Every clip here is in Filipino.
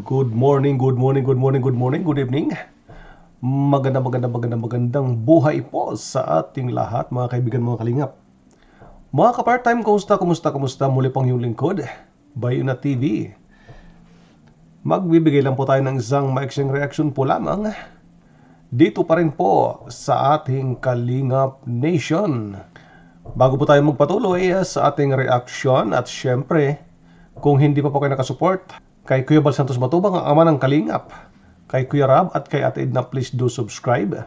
good morning, good morning, good morning, good morning, good evening. Maganda, maganda, maganda, magandang buhay po sa ating lahat, mga kaibigan, mga kalingap. Mga ka-part-time, kumusta, kumusta, kumusta? Muli pong yung lingkod, Bayuna TV. Magbibigay lang po tayo ng isang maiksing reaction po lamang dito pa rin po sa ating Kalingap Nation. Bago po tayo magpatuloy eh, sa ating reaction at syempre, kung hindi pa po kayo nakasupport kay Kuya Bal Santos Matubang, ang ama ng Kalingap, kay Kuya Rab at kay Ate Edna, please do subscribe.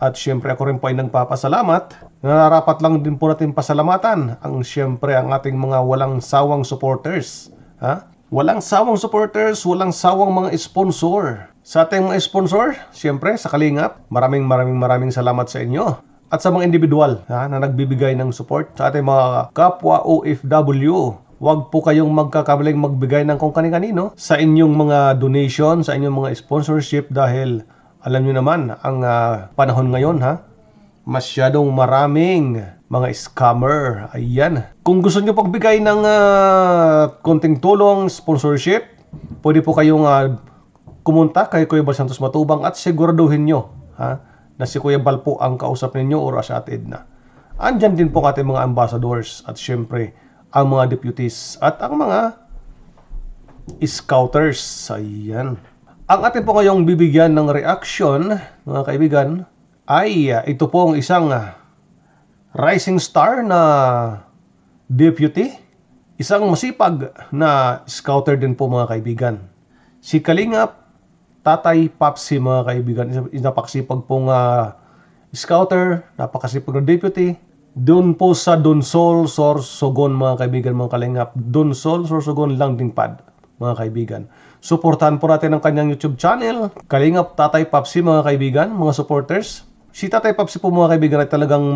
At syempre ako rin po ay nagpapasalamat. Nararapat lang din po natin pasalamatan ang syempre ang ating mga walang sawang supporters. Ha? Walang sawang supporters, walang sawang mga sponsor. Sa ating mga sponsor, syempre sa Kalingap, maraming maraming maraming salamat sa inyo. At sa mga individual ha, na nagbibigay ng support sa ating mga kapwa OFW, Huwag po kayong magkakamaling magbigay ng kung kani-kanino sa inyong mga donation, sa inyong mga sponsorship dahil alam nyo naman ang ah, panahon ngayon ha. Masyadong maraming mga scammer. Ayan. Kung gusto nyo pagbigay ng ah, konting tulong, sponsorship, pwede po kayong ah, kumunta kay Kuya Bal Santos Matubang at siguraduhin nyo ha, na si Kuya Bal po ang kausap ninyo or si Ate Edna. Andyan din po ating mga ambassadors at syempre ang mga deputies at ang mga scouters. Ayan. Ang atin po ngayong bibigyan ng reaction, mga kaibigan, ay uh, ito po ang isang uh, rising star na deputy. Isang masipag na scouter din po mga kaibigan. Si Kalingap Tatay Papsi mga kaibigan. Napakasipag pong uh, scouter, napakasipag na deputy. Doon po sa Donsol, Sorsogon mga kaibigan, mga kalingap. Donsol, Sorsogon, Langdingpad mga kaibigan. Suportahan po natin ang kanyang YouTube channel, Kalingap Tatay Papsi mga kaibigan, mga supporters. Si Tatay Papsi po mga kaibigan ay talagang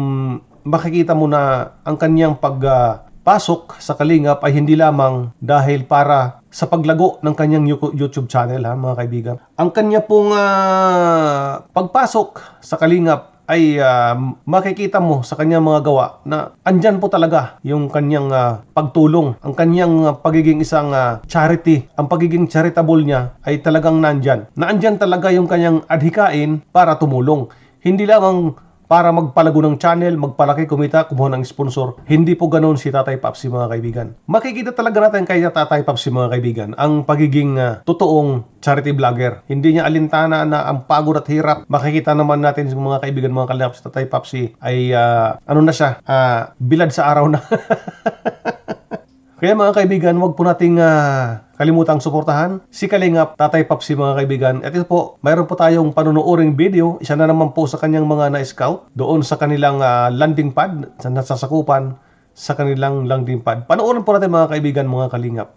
makikita mo na ang kanyang pagpasok sa Kalingap ay hindi lamang dahil para sa paglago ng kanyang YouTube channel ha mga kaibigan. Ang kanya pong ah, pagpasok sa Kalingap ay ah, makikita mo sa kanyang mga gawa na andyan po talaga yung kanyang ah, pagtulong, ang kanyang ah, pagiging isang ah, charity, ang pagiging charitable niya ay talagang nandyan. Naandyan talaga yung kanyang adhikain para tumulong. Hindi lamang para magpalago ng channel, magpalaki, kumita, kumuha ng sponsor. Hindi po ganoon si Tatay Papsi mga kaibigan. Makikita talaga natin kay Tatay Papsi mga kaibigan ang pagiging ah, totoong charity vlogger. Hindi niya alintana na ang pagod at hirap. Makikita naman natin sa mga kaibigan, mga kalingap si Tatay Papsi ay ah, ano na siya, ah, bilad sa araw na. Kaya mga kaibigan, huwag po nating ah, kalimutang suportahan si Kalingap, Tatay Papsi mga kaibigan. At ito po, mayroon po tayong panunuoring video, isa na naman po sa kanyang mga na-scout doon sa kanilang ah, landing pad, sa nasasakupan sa kanilang landing pad. Panoorin po natin mga kaibigan, mga Kalingap.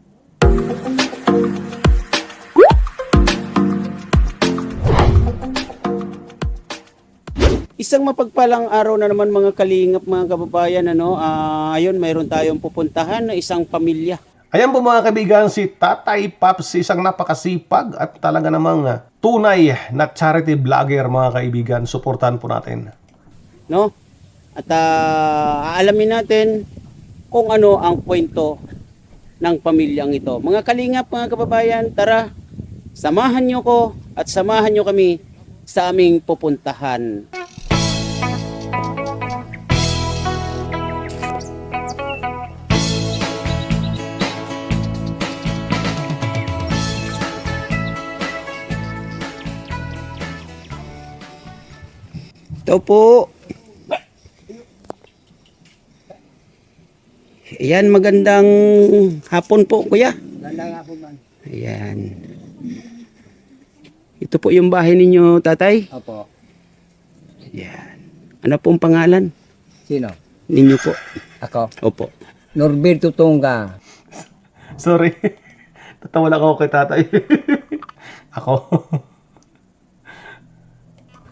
Isang mapagpalang araw na naman mga kalingap mga kababayan ano. Ah, ayun mayroon tayong pupuntahan na isang pamilya. Ayan po mga kaibigan, si Tatay Paps, isang napakasipag at talaga namang tunay na charity vlogger mga kaibigan. Suportahan po natin. No? At ah, aalamin natin kung ano ang kwento ng pamilyang ito. Mga kalingap mga kababayan, tara samahan nyo ko at samahan nyo kami sa aming pupuntahan. Ito po. Ayan, magandang hapon po, kuya. Ganda nga po man. Ayan. Ito po yung bahay ninyo, tatay. Opo. Ayan. Ano pong pangalan Sino? ninyo po? Ako. Opo. Norberto Tunga. Sorry. Tatawa lang ako kay tatay. ako.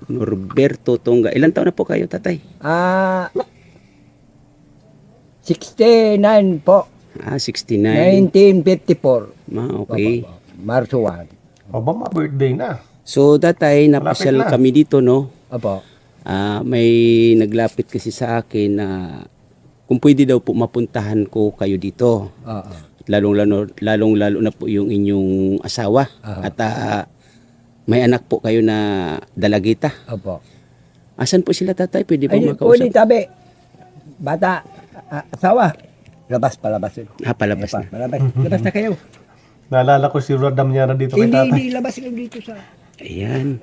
Norberto Tonga. Ilan taon na po kayo, tatay? Ah, 69 po. Ah, 69. 1954. Ma, okay. Marso 1. o ba, ma-birthday na. So, tatay, napasyal na. kami dito, no? Opo. Ah, may naglapit kasi sa akin na kung pwede daw po mapuntahan ko kayo dito. Oo. lalong lalo lalong lalo na po yung inyong asawa Aha. at ah, may anak po kayo na dalagita. Opo. Asan po sila tatay? Pwede po Ay, makausap? pwede tabi. Bata, ah, asawa. Labas, palabas. yun. Ha, palabas Pa, na. palabas. Labas na kayo. Naalala ko si Rodam niya na dito kay Hindi, tatay. hindi. Labas kayo dito sa... Ayan.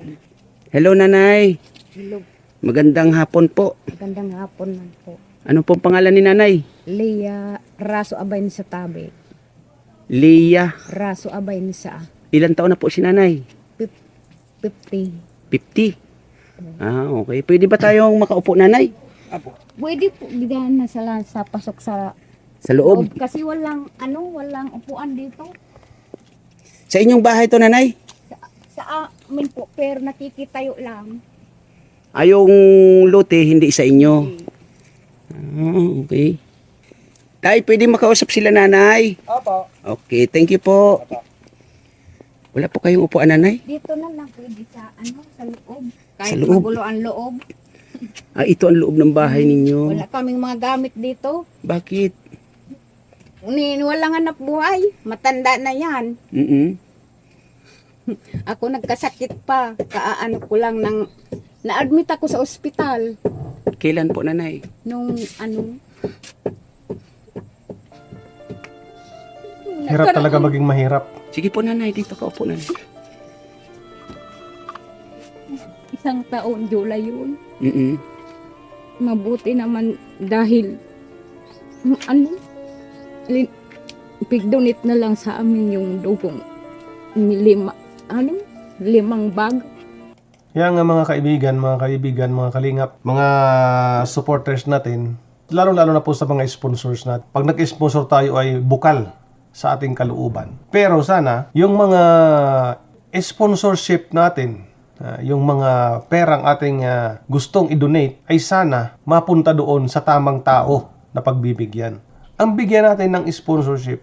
Hello nanay. Hello, Magandang hapon po. magandang hapon man po. Ano pong pangalan ni nanay? Leah Raso Abay ni sa tabi. Leah. Raso Abay ni sa Ilan taon na po si nanay? Pip- 50. 50. Ah, okay. Pwede ba tayong makaupo nanay? Pwede po bigyan na sa, sa pasok sa Sa loob. loob. Kasi walang, ano, walang upuan dito. Sa inyong bahay to nanay? Sa, sa amin po, pero nakikitayo lang. Ay, yung lote, hindi sa inyo. Ah, okay. Tay, pwede makausap sila nanay. Opo. Okay, thank you po. Wala po kayong upuan nanay? Dito na lang pwede sa, ano, sa loob. Kahit Sa loob? magulo ang loob. Ah, ito ang loob ng bahay ninyo. Wala kaming mga gamit dito. Bakit? Ni, walang hanap buhay. Matanda na yan. Mm Ako nagkasakit pa. Kaano ko lang ng... Na-admit ako sa ospital Kailan po nanay? nung ano... Hirap talaga maging mahirap. Sige po nanay, dito ka upo nanay. Isang taon, July yun. Mm Mabuti naman dahil... mm, Ano? Lin, pigdonit na lang sa amin yung dugong lima, ano? Limang bag. Yan nga mga kaibigan, mga kaibigan, mga kalingap, mga supporters natin, lalo-lalo na po sa mga sponsors natin. Pag nag-sponsor tayo ay bukal sa ating kalooban. Pero sana, yung mga sponsorship natin, ah, yung mga perang ating ah, gustong i-donate, ay sana mapunta doon sa tamang tao na pagbibigyan. Ang bigyan natin ng sponsorship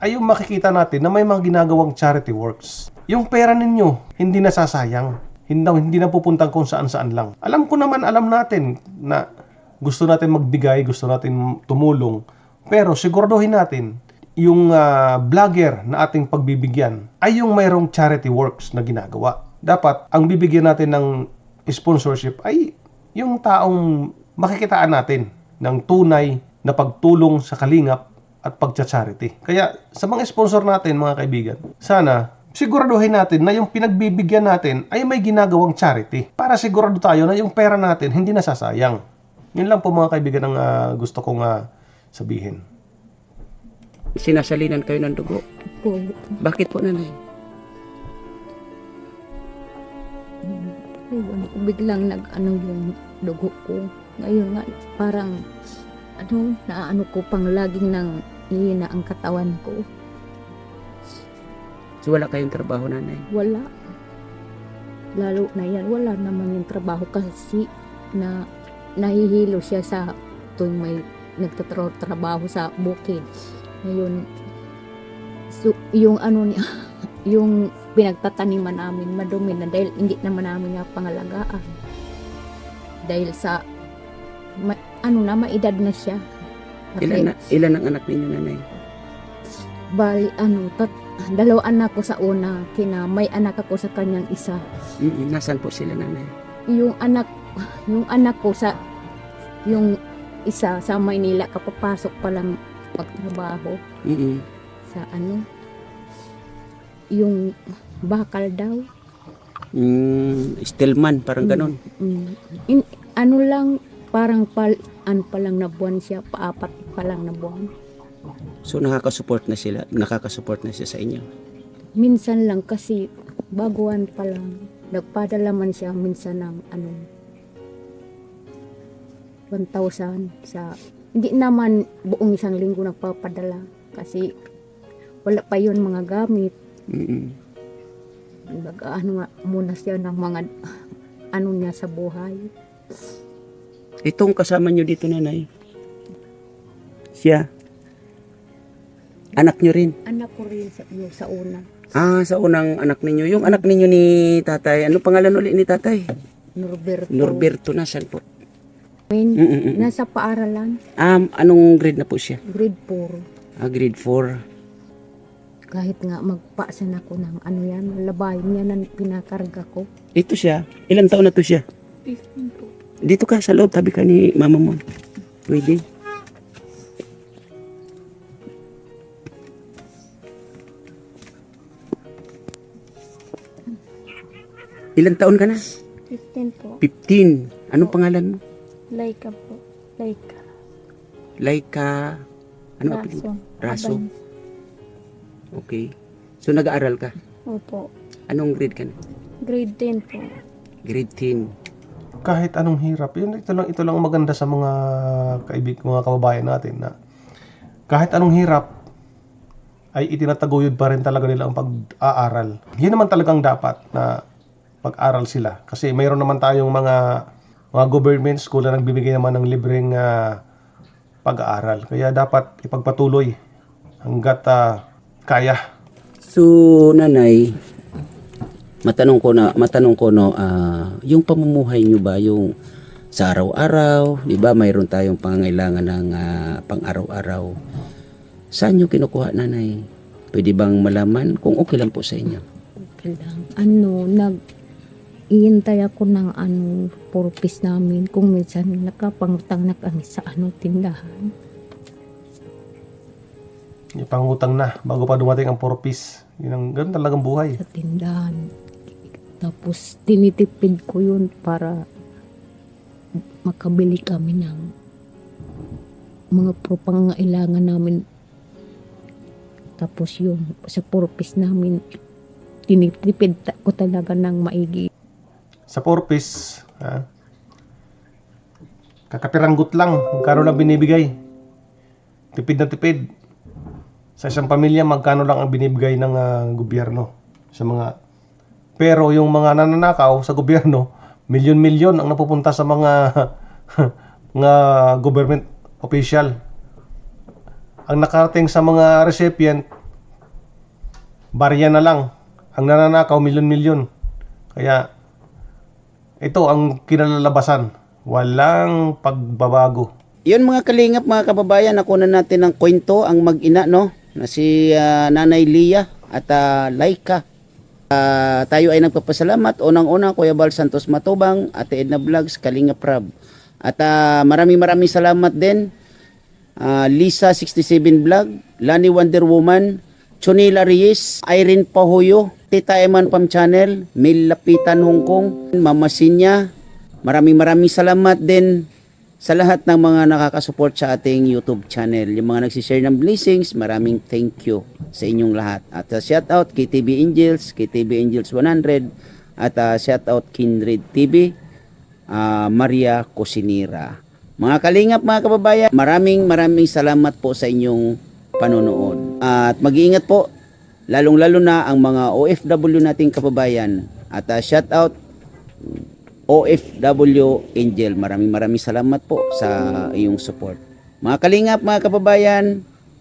ay yung makikita natin na may mga ginagawang charity works. Yung pera ninyo, hindi nasasayang. Hindi, hindi na pupunta kung saan-saan lang. Alam ko naman, alam natin na gusto natin magbigay, gusto natin tumulong. Pero siguraduhin natin, yung ah, vlogger na ating pagbibigyan ay yung mayroong charity works na ginagawa. Dapat, ang bibigyan natin ng sponsorship ay yung taong makikitaan natin ng tunay na pagtulong sa kalingap at pagcha-charity. Kaya sa mga sponsor natin mga kaibigan, sana siguraduhin natin na yung pinagbibigyan natin ay may ginagawang charity para sigurado tayo na yung pera natin hindi nasasayang. Yun lang po mga kaibigan ang ah, gusto kong ah, sabihin. Sinasalinan kayo ng dugo. Po. Bakit po nanay? Biglang nag-ano yung dugo ko. Ngayon nga, parang, ano, naano ko pang laging nang ihina ang katawan ko. So wala kayong trabaho nanay? Wala. Lalo na yan, wala naman yung trabaho kasi na nahihilo siya sa tuwing may nagtatrabaho sa bukid. Ngayon, so, yung ano niya, yung pinagtataniman namin madumi na dahil hindi naman namin nga pangalagaan. Dahil sa, ma, ano na, maedad na siya. Ilan, na, ilan ang anak ninyo nanay? Bali, ano, tat, dalawa anak ko sa una, kina may anak ako sa kanyang isa. Mm Nasaan po sila nanay? yung anak yung anak ko sa yung isa sa Maynila kapapasok pa lang pagtrabaho Mm sa ano yung bakal daw. Mm, Stillman, parang ganon. Mm, in, ano lang parang pal, ano pa lang na buwan siya paapat pa lang na buwan. So nakaka-support na sila, nakaka-support na siya sa inyo. minsan lang kasi baguhan pa lang. Nagpadala man siya minsan ng ano 1,000 sa hindi naman buong isang linggo nagpapadala kasi wala pa yun mga gamit Mm nag ano nga muna siya ng mga ano niya sa buhay Itong kasama nyo dito nanay. Siya. Anak nyo rin. anak ko rin sa, yung sa una Ah, sa unang anak ninyo. Yung anak ninyo ni tatay, ano pangalan ulit ni tatay? Norberto Norberto, nasan po? Mm-mm. nasa paaralan Um, anong grade na po siya? grade 4 Ah, grade 4. kahit nga magpasan ako ng ano yan, labahin niya na pinakarga ko. Dito siya. Ilang taon na to siya? 15 po. Dito ka sa loob, tabi ka ni mama mo. Pwede. Ilang taon ka na? 15 po. 15. Anong pangalan mo? Laika po. Laika. Laika. Ano apelido? Raso. Abang. Okay. So nag-aaral ka? Opo. Anong grade ka na? Grade 10 po. Grade 10. kahit anong hirap, yun ito lang ito lang ang maganda sa mga kaibig mga kababayan natin na kahit anong hirap ay itinataguyod pa rin talaga nila ang pag-aaral. Yan naman talagang dapat na pag-aral sila kasi mayroon naman tayong mga mga government school na nagbibigay naman ng libreng ah, pag-aaral. Kaya dapat ipagpatuloy hangga't ah, kaya. So, nanay, matanong ko na, matanong ko no, ah, yung pamumuhay nyo ba, yung sa araw-araw, di ba, mayroon tayong pangangailangan ng ah, pang-araw-araw. Saan nyo kinukuha, nanay? Pwede bang malaman kung okay lang po sa inyo? Okay lang. Ano, nag iintay ako ng ano, purpose namin. Kung minsan nakapangutang na kami sa ano, tindahan. Ipangutang na bago pa dumating ang purpose. Yun ang ganun talagang buhay. sa tindahan. Tapos tinitipid ko yun para makabili kami ng mga pangangailangan namin. Tapos yung sa purpose namin, tinitipid ko talaga ng maigi. Sa purpose, ha? Kakapiranggot lang, magkano lang binibigay. Tipid na tipid. Sa isang pamilya, magkano lang ang binibigay ng ah, gobyerno sa mga pero yung mga nananakaw sa gobyerno, milyon-milyon ang napupunta sa mga mga government official. Ang nakarating sa mga recipient, barya na lang. Ang nananakaw, milyon-milyon. Kaya, ito ang kinalalabasan. Walang pagbabago. Yun mga kalingap, mga kababayan, nakuha natin ng kwento ang mag-ina, no? Na si ah, Nanay Lia at ah, Laika. Ah, tayo ay nagpapasalamat. Unang-una, Kuya Bal Santos Matubang, Ate Edna Vlogs, Kalinga Prab. At ah, maraming maraming salamat din. Ah, Lisa 67 Vlog, Lani Wonder Woman, Chunila Reyes, Irene Pahuyo, Tita Eman Pam Channel, Mil Lapitan Hong Kong, Mama Sinya. Maraming maraming salamat din sa lahat ng mga nakakasupport sa ating YouTube channel. Yung mga nagsishare ng blessings, maraming thank you sa inyong lahat. At uh, shout out TV Angels, TV Angels 100, at uh, shout out Kindred TV, ah, Maria Cosinira. Mga kalingap, mga kababayan, maraming maraming salamat po sa inyong panonood. At mag-iingat po, lalong-lalo na ang mga OFW nating kababayan. At uh, shout out OFW Angel. Maraming maraming salamat po sa iyong support. Mga kalingap, mga kababayan,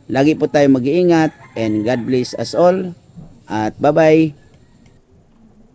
lagi po tayo mag-iingat and God bless us all. At bye-bye.